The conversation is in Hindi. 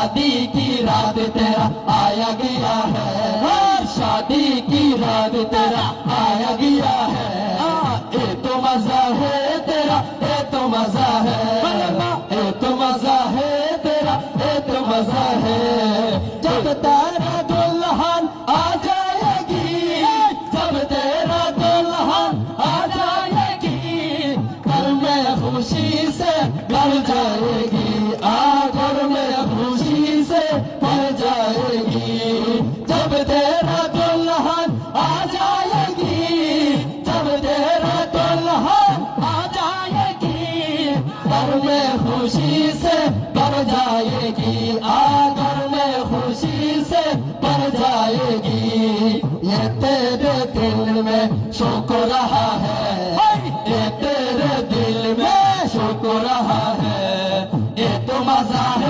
शादी की रात तेरा आया गया है। हाँ, शादी की रात तेरा आया गया है। हाँ, ये तो मज़ा है तेरा ये तो मज़ा है। ये तो मज़ा है तेरा ये तो मज़ा है। जब तेरा दुल्हन आ जाएगी जब तेरा दुल्हन आ जाएगी घर में खुशी से भर जाएगी। जब तेरा दुल्हन आ जाएगी, जब तेरा दुल्हन आ जाएगी, घर में खुशी से भर जाएगी आ घर में खुशी से भर जाएगी। ये तेरे दिल में शोक रहा है, ये तेरे दिल में शोक रहा है, ये तो मज़ा है।